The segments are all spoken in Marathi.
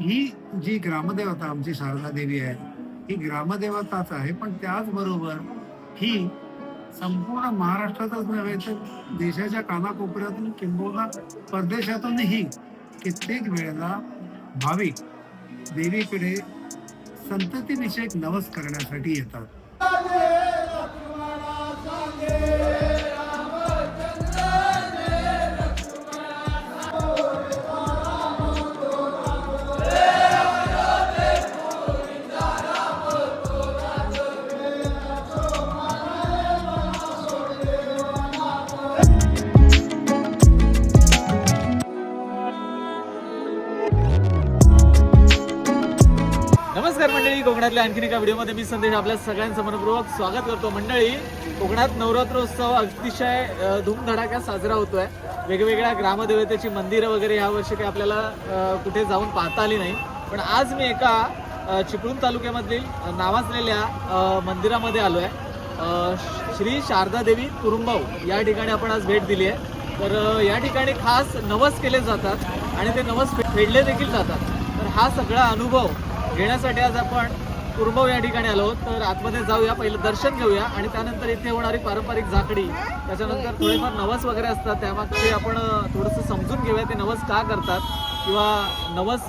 ही जी ग्रामदेवता आमची शारदा देवी आहे ही ग्रामदेवताच आहे पण त्याचबरोबर ही संपूर्ण महाराष्ट्रातच नव्हे तर देशाच्या कानाकोपऱ्यातून किंबहुना परदेशातूनही कित्येक वेळेला भाविक देवीकडे संततीविषयक नवस करण्यासाठी येतात. कोकणातल्या आणखीन एका व्हिडिओमध्ये मी संदेश आपल्या सगळ्यांचं मनपूर्वक स्वागत करतो. मंडळी कोकणात नवरात्रोत्सव अतिशय धूमधडाक्यात साजरा होतोय. वेगवेगळ्या ग्रामदेवतेची मंदिरं वगैरे ह्या वर्षी काही आपल्याला कुठे जाऊन पाहता आली नाही. पण आज मी एका चिपळूण तालुक्यामधील नावाजलेल्या मंदिरामध्ये आलो आहे श्री शारदा देवी कुरुंबाऊ या ठिकाणी आपण आज भेट दिली आहे तर या ठिकाणी खास नवस केले जातात आणि ते नवस फेडले देखील जातात. तर हा सगळा अनुभव घेण्यासाठी आज आपण कुरबव या ठिकाणी आलो तर आतमध्ये जाऊया पहिलं दर्शन घेऊया आणि त्यानंतर इथे होणारी पारंपरिक झाकडी. त्याच्यानंतर थोडेफार नवस वगैरे असतात त्यामागचे आपण थोडंसं समजून घेऊया ते नवस का करतात किंवा नवस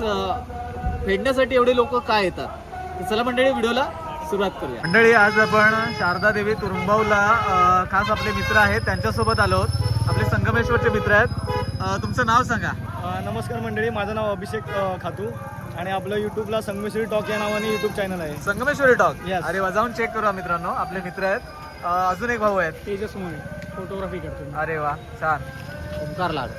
फेडण्यासाठी एवढे लोक का येतात. चला मंडळी व्हिडिओला सुरुवात करूया. मंडळी आज आपण शारदा देवी तुरुंबावला खास आपले मित्र आहेत त्यांच्यासोबत आलो आपले संगमेश्वरचे मित्र आहेत. तुमचं नाव सांगा. नमस्कार मंडळी माझं नाव अभिषेक खातू. आणि आपलं यूट्यूबला संगमेश्वरी टॉक या नावाने यूट्यूब चॅनल आहे. संगमेश्वरी टॉक? Yes. अरे वा जाऊन चेक करू मित्रांनो. आपले मित्र आहेत. अं, अजून एक भाऊ आहेत. तेजस मुळे. फोटोग्राफी करतो अरे वा छान. ओंकार लाड.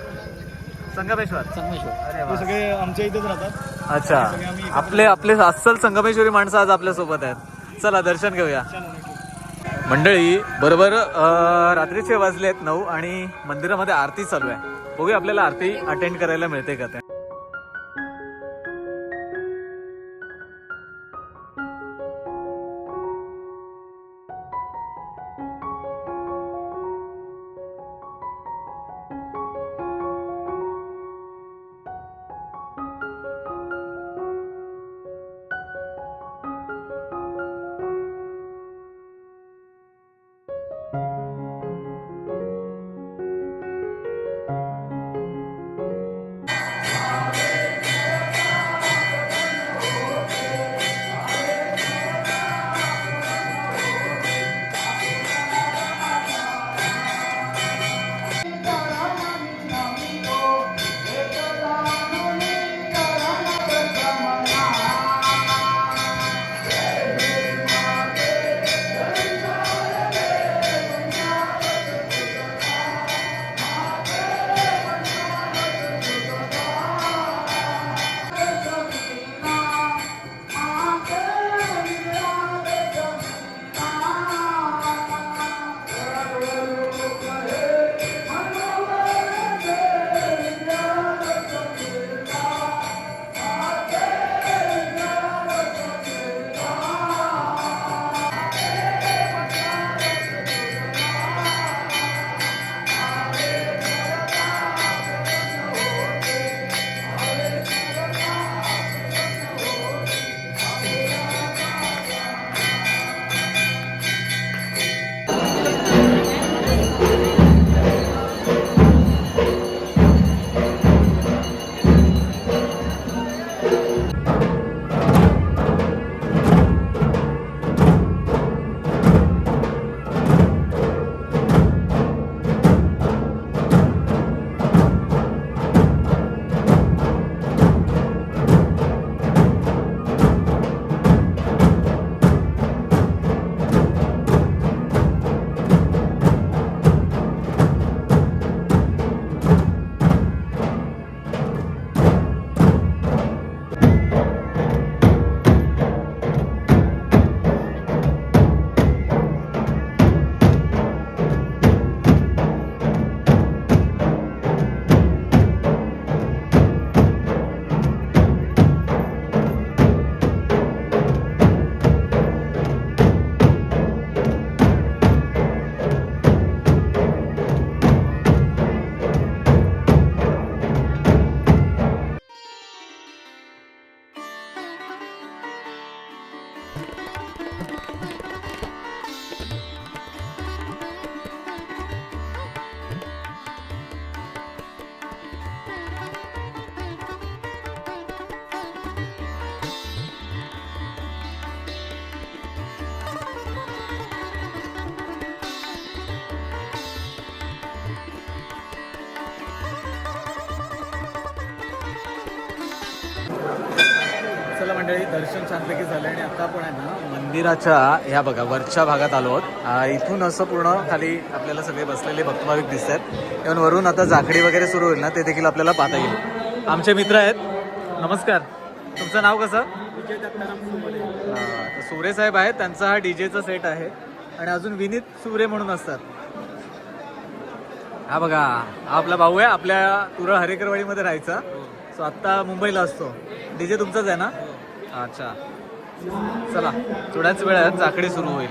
संगमेश्वर. संगमेश्वर. अरे ते वा. सगळे आमच्या इथेच राहतात. अच्छा. सगळे आम्ही एकत्र आपले आपले अस्सल संगमेश्वरी माणसं आज आपल्यासोबत आहेत. चला दर्शन घेऊया. मंडळी बरोबर अं, रात्रीचे वाजलेत नऊ आणि मंदिरामध्ये आरती चालू आहे. बघूया आपल्याला आरती अटेंड करायला मिळते का ते. चला मंडळी दर्शन छानपैकी झालं आणि आता आपण आहे ना मंदिराच्या ह्या बघा वरच्या भागात आलो आहोत. इथून असं पूर्ण खाली आपल्याला सगळे बसलेले भक्तभाविक दिसत आहेत इव्हन वरून आता जाखडी वगैरे सुरू होईल ना ते देखील आपल्याला पाहता येईल. आमचे मित्र आहेत. नमस्कार. तुमचं नाव कसं? हा, सुरे साहेब आहेत. त्यांचा हा डीजेचा सेट आहे. आणि अजून विनीत सुरे म्हणून असतात. हा बघा हा आपला भाऊ आहे. आपल्या तुरळ हरेकरवाडीमध्ये राहायचा. सो आत्ता मुंबईला असतो. डीजे तुमचाच आहे ना? अच्छा. चला थोड्याच वेळात जाखडी सुरू होईल.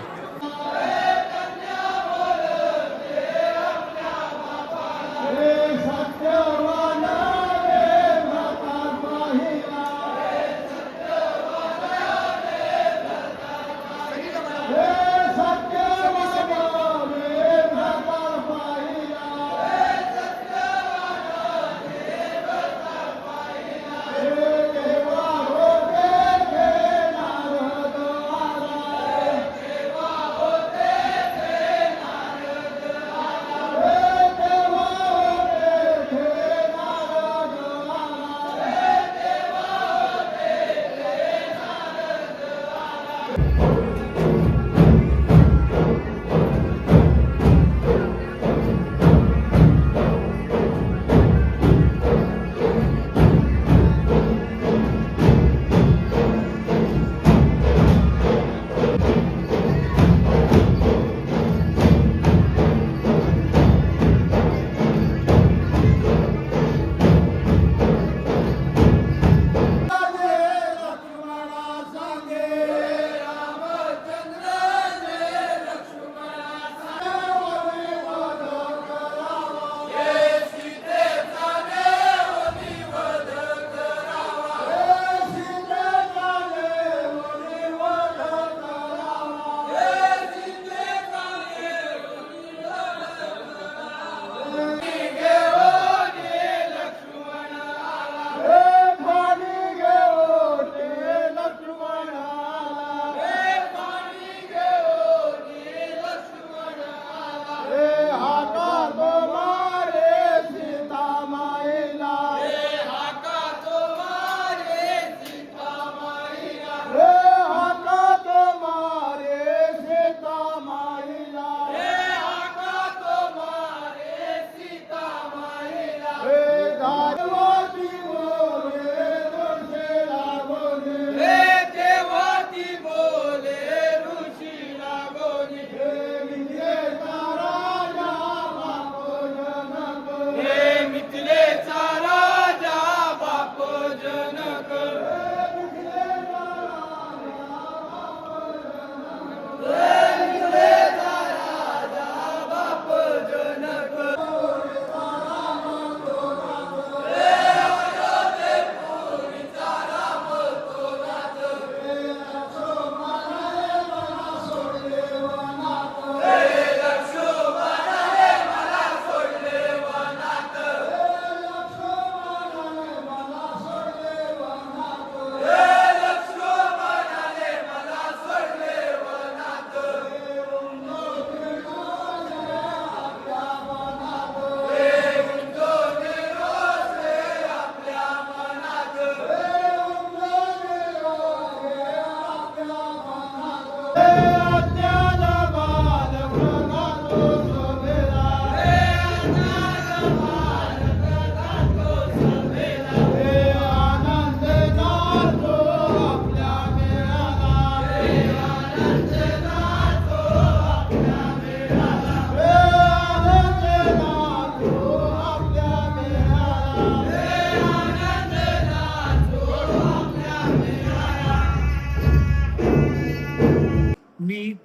मी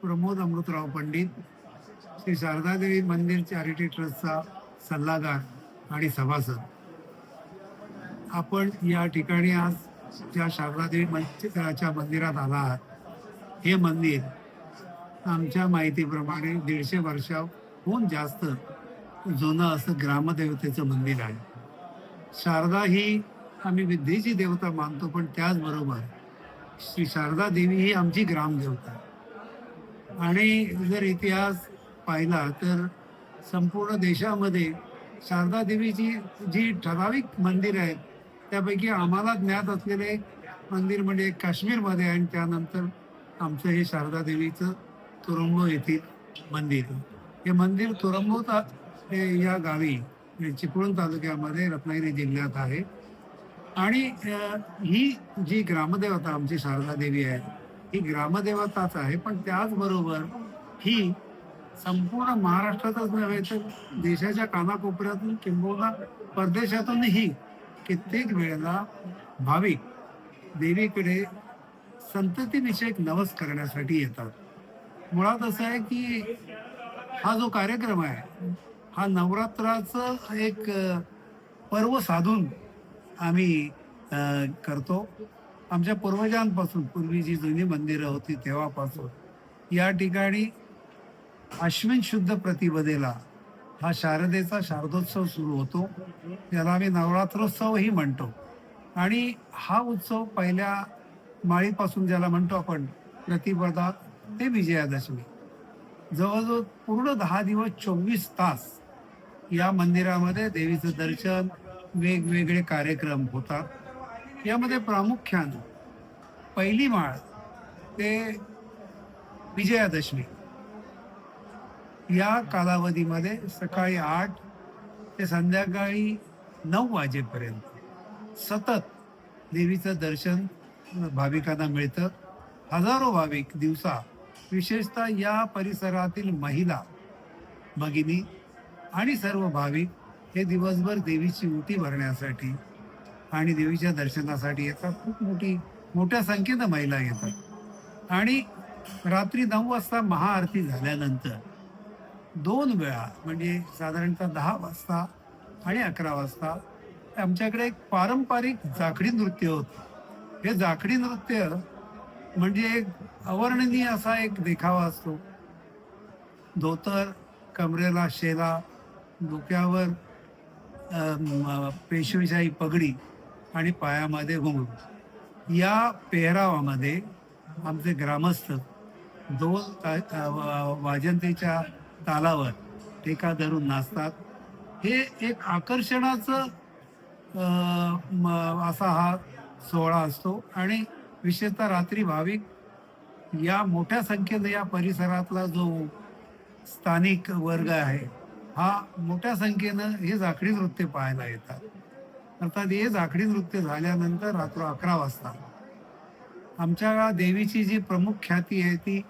प्रमोद अमृतराव पंडित श्री शारदादेवी मंदिर चॅरिटी ट्रस्टचा सल्लागार आणि सभासद आपण या ठिकाणी आज ज्या शारदादेवी मंदिराच्या मंदिरात आला आहात हे मंदिर आमच्या माहितीप्रमाणे दीडशे वर्षाहून जास्त जुनं असं ग्रामदेवतेचं मंदिर आहे शारदा ही आम्ही विद्येची देवता मानतो पण त्याचबरोबर श्री शारदा देवी ही आमची ग्रामदेवता आहे. आणि जर इतिहास पाहिला तर संपूर्ण देशामध्ये शारदा देवीची जी ठराविक मंदिर आहेत त्यापैकी आम्हाला ज्ञात असलेले मंदिर म्हणजे काश्मीरमध्ये आणि त्यानंतर आमचं हे शारदा देवीचं तुरंबो येथील मंदिर. हे मंदिर तुरंबो हे या गावी चिपळूण तालुक्यामध्ये रत्नागिरी जिल्ह्यात आहे. आणि ही जी ग्रामदेवता आमची शारदा देवी आहे ही ग्रामदेवताच आहे पण त्याचबरोबर ही संपूर्ण महाराष्ट्रातच नव्हे तर देशाच्या कानाकोपऱ्यातून किंबहुना परदेशातूनही कित्येक वेळेला भाविक देवीकडे संततीविषयक नवस करण्यासाठी येतात. मुळात असं आहे की हा जो कार्यक्रम आहे हा नवरात्राचं एक पर्व साधून आम्ही करतो. आमच्या पूर्वजांपासून पूर्वी जी जुनी मंदिरं होती तेव्हापासून या ठिकाणी अश्विन शुद्ध प्रतिपदेला हा शारदेचा शारदोत्सव सुरू होतो. त्याला आम्ही नवरात्रोत्सवही म्हणतो. आणि हा उत्सव पहिल्या माळीपासून ज्याला म्हणतो आपण प्रतिपदा ते विजयादशमी. जवळजवळ पूर्ण दहा दिवस चोवीस तास या मंदिरामध्ये देवीचं दर्शन वेगवेगळे कार्यक्रम होतात. यामध्ये प्रामुख्यानं पहिली माळ ते विजयादशमी. या कालावधीमध्ये सकाळी आठ ते संध्याकाळी नऊ वाजेपर्यंत सतत देवीचं दर्शन भाविकांना मिळतं. हजारो भाविक दिवसा विशेषतः या परिसरातील महिला भगिनी आणि सर्व भाविक हे दिवसभर देवीची उटी भरण्यासाठी आणि देवीच्या दर्शनासाठी येतात. खूप मोठी मोठ्या संख्येनं महिला येतात. आणि रात्री नऊ वाजता महाआरती झाल्यानंतर दोन वेळा म्हणजे साधारणतः दहा वाजता आणि अकरा वाजता आमच्याकडे एक पारंपरिक जाखडी नृत्य होतं. हे जाखडी नृत्य म्हणजे एक अवर्णनीय असा एक देखावा असतो. धोतर कमरेला शेला डोक्यावर पेशवेशाही पगडी आणि पायामध्ये घुंगरू या पेहरावामध्ये आमचे ग्रामस्थ दोन ता- वा- वाजंतीच्या तालावर टेका धरून नाचतात. हे एक आकर्षणाचं म- असा हा सोहळा असतो. आणि विशेषतः रात्री भाविक या मोठ्या संख्येने या परिसरातला जो स्थानिक वर्ग आहे हा मोठ्या संख्येनं हे झाकडी नृत्य पाहायला येतात. अर्थात हे झाकडी नृत्य झाल्यानंतर रात्र अकरा वाजता. आमच्या देवीची जी प्रमुख ख्याती आहे ती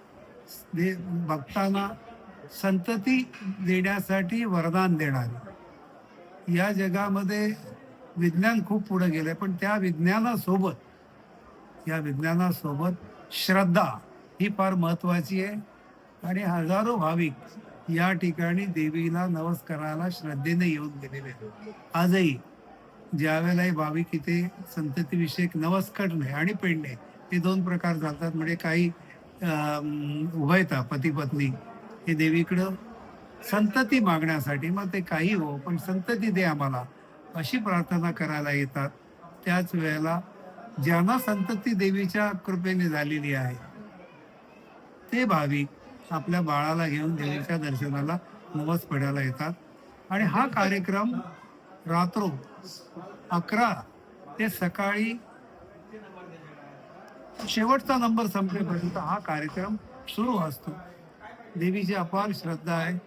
दे भक्तांना संतती देण्यासाठी वरदान देणारी. या जगामध्ये विज्ञान खूप पुढे आहे पण त्या विज्ञानासोबत या विज्ञानासोबत श्रद्धा ही फार महत्त्वाची आहे. आणि हजारो भाविक या ठिकाणी देवीला नमस्काराला श्रद्धेने येऊन गेलेले आहेत. आजही ज्यावेळेलाही भाविक इथे संततीविषयक नवस करणे आणि पेडणे हे दोन प्रकार जातात म्हणजे काही अं, उभयता पती पत्नी हे देवीकडं संतती मागण्यासाठी मग ते काही हो पण संतती दे आम्हाला अशी प्रार्थना करायला येतात. त्याच वेळेला ज्यांना संतती देवीच्या कृपेने झालेली आहे ते भाविक आपल्या बाळाला घेऊन देवीच्या दर्शनाला नवस पडायला येतात. आणि हा कार्यक्रम रात्रो अकरा ते सकाळी शेवटचा नंबर संपेपर्यंत हा कार्यक्रम सुरू असतो. देवीची अपार श्रद्धा आहे.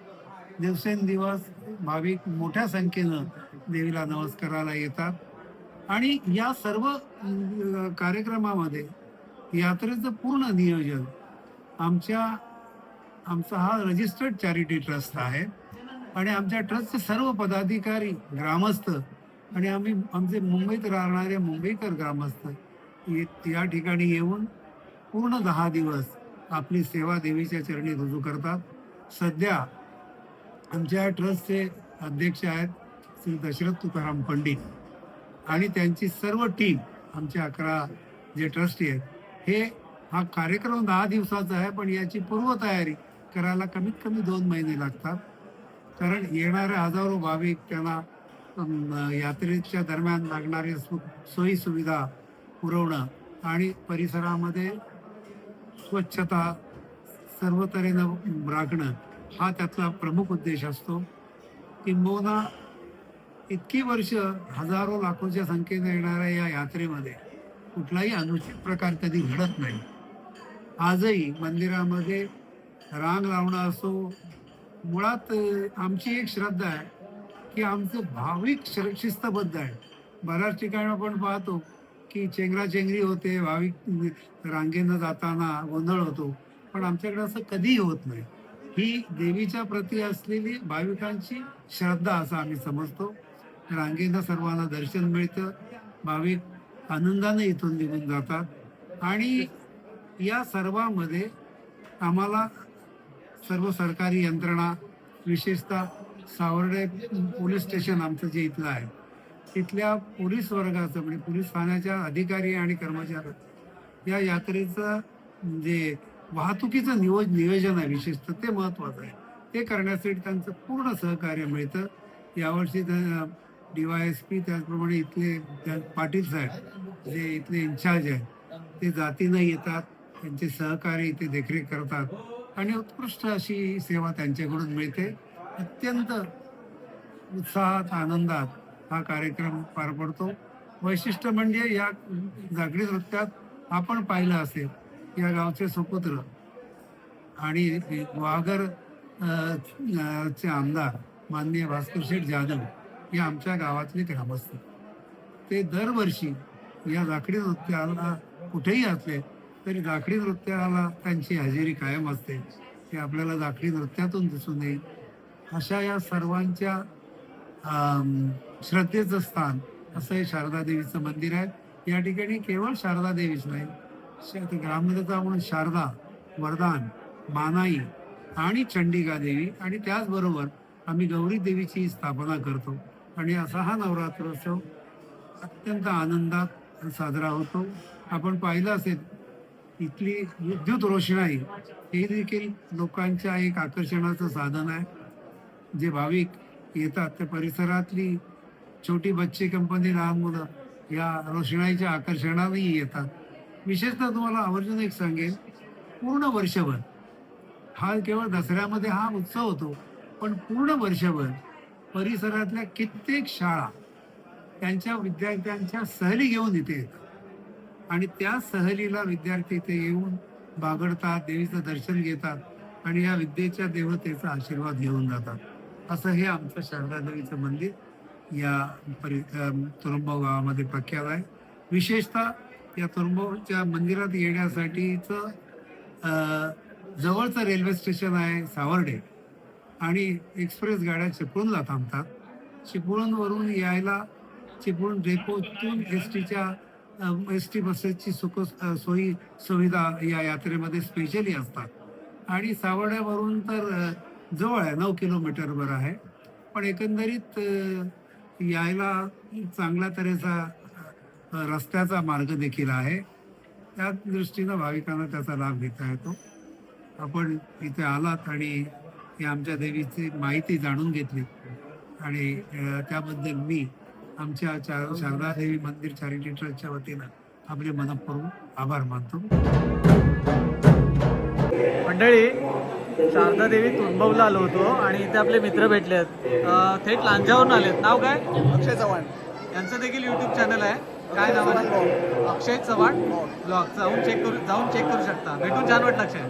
दिवसेंदिवस भाविक मोठ्या संख्येनं देवीला नमस्काराला येतात. आणि या सर्व कार्यक्रमामध्ये यात्रेचं पूर्ण नियोजन आमच्या आमचा हा रजिस्टर्ड चॅरिटी ट्रस्ट आहे. आणि आमच्या ट्रस्टचे सर्व पदाधिकारी ग्रामस्थ आणि आम्ही आमचे मुंबईत राहणारे मुंबईकर ग्रामस्थ ये- या ठिकाणी येऊन पूर्ण दहा दिवस आपली सेवा देवीच्या चरणी रुजू करतात. सध्या आमच्या ट्रस्टचे अध्यक्ष आहेत श्री दशरथ तुकाराम पंडित आणि त्यांची सर्व टीम आमच्या अकरा जे ट्रस्टी आहेत हे हा कार्यक्रम दहा दिवसाचा आहे पण याची पूर्वतयारी करायला कमीत कमी दोन महिने लागतात. कारण येणारे हजारो भाविक त्यांना यात्रेच्या दरम्यान लागणारे सोयी सुविधा पुरवणं आणि परिसरामध्ये स्वच्छता सर्व तऱ्हेनं राखणं हा त्यातला प्रमुख उद्देश असतो. किंबहुना इतकी वर्ष हजारो लाखोच्या संख्येने येणाऱ्या या यात्रेमध्ये कुठलाही अनुचित प्रकार कधी घडत नाही. आजही मंदिरामध्ये रांग लावणं असो मुळात आमची एक श्रद्धा आहे की आमचं भाविक श्र- शिस्तबद्ध आहे. बऱ्याच ठिकाणी आपण पाहतो की चेंगराचेंगरी होते भाविक रांगेनं जाताना गोंधळ होतो पण आमच्याकडे असं कधीही होत नाही. ही देवीच्या प्रती असलेली भाविकांची श्रद्धा असं आम्ही समजतो. रांगेनं सर्वांना दर्शन मिळतं भाविक आनंदाने इथून निघून जातात. आणि या सर्वामध्ये आम्हाला सर्व सरकारी यंत्रणा विशेषतः सावर्डे पोलीस स्टेशन आमचं जे इथलं आहे तिथल्या पोलीस वर्गाचं म्हणजे पोलीस ठाण्याच्या अधिकारी आणि कर्मचारी या यात्रेचं जे वाहतुकीचं नियोज नियोजन आहे विशेषतः ते महत्वाचं आहे. ते करण्यासाठी त्यांचं पूर्ण सहकार्य मिळतं. यावर्षी डी वाय एस पी त्याचप्रमाणे इथले त्या पाटील साहेब जे इथले इन्चार्ज आहेत ते जातीनं येतात त्यांचे सहकार्य इथे देखरेख करतात. आणि उत्कृष्ट अशी सेवा त्यांच्याकडून मिळते. अत्यंत उत्साहात आनंदात हा कार्यक्रम पार पडतो. वैशिष्ट्य म्हणजे या जागडी नृत्यात आपण पाहिलं असेल या गावचे सुपुत्र आणि वाघर चे आमदार माननीय भास्कर शेठ जाधव हे आमच्या गावातले ग्रामस्थ. ते दरवर्षी या जाकडी नृत्याला कुठेही असले तरी दाखडी नृत्याला त्यांची हजेरी कायम असते. ते आपल्याला जाखडी नृत्यातून दिसून येईल. अशा या सर्वांच्या श्रद्धेचं स्थान असं हे शारदा देवीचं मंदिर आहे. या ठिकाणी केवळ शारदा देवीच नाही श- ग्रामदेवता म्हणून शारदा वरदान मानाई आणि चंडिका देवी आणि त्याचबरोबर आम्ही गौरी देवीची स्थापना करतो. आणि असा हा नवरात्रोत्सव अत्यंत आनंदात साजरा होतो. आपण पाहिलं असेल इथली विद्युत रोषणाई हे देखील लोकांच्या एक आकर्षणाचं साधन आहे. जे भाविक येतात त्या परिसरातली छोटी बच्ची कंपनी लहान मुलं या रोषणाईच्या आकर्षणानेही येतात. विशेषतः तुम्हाला आवर्जून एक सांगेन पूर्ण वर्षभर हा केवळ दसऱ्यामध्ये हा उत्सव होतो पण पूर्ण वर्षभर परिसरातल्या कित्येक शाळा त्यांच्या विद्यार्थ्यांच्या सहली घेऊन इथे येतात. आणि त्या सहलीला विद्यार्थी इथे येऊन बागडतात देवीचं दर्शन घेतात आणि या विद्येच्या देवतेचा आशीर्वाद घेऊन जातात. असं हे आमचं शारदादेवीचं मंदिर या परि तुरुंबाव गावामध्ये प्रख्यात आहे. विशेषतः या तुरुंबावच्या मंदिरात येण्यासाठीचं जवळचं रेल्वे स्टेशन आहे सावर्डे. आणि एक्सप्रेस गाड्या चिपळूणला थांबतात. चिपळूणवरून यायला चिपळूण डेपोतून एस टीच्या एस टी बसेसची सुख सोयी सुविधा या यात्रेमध्ये स्पेशली असतात. आणि सावड्यावरून तर जवळ आहे नऊ किलोमीटरवर आहे. पण एकंदरीत यायला चांगल्या तऱ्हेचा रस्त्याचा मार्ग देखील आहे. त्या दृष्टीनं भाविकांना त्याचा लाभ घेता येतो. आपण इथे आलात आणि या आमच्या देवीची माहिती जाणून घेतली. आणि त्याबद्दल मी आमच्या शारदा देवी मंदिर चॅरिटी ट्रस्टच्या वतीनं आपले मनपूर्वक आभार मानतो. मंडळी शारदा देवी तुंबवला आलो होतो आणि इथे आपले मित्र भेटले आहेत. थेट लांजावरून आलेत. नाव काय? अक्षय चव्हाण. यांचं देखील युट्यूब चॅनल आहे. काय नाव आहे? अक्षय चव्हाण ब्लॉग जाऊन चेक करू जाऊन चेक करू शकता. भेटून छान वाटलं अक्षय.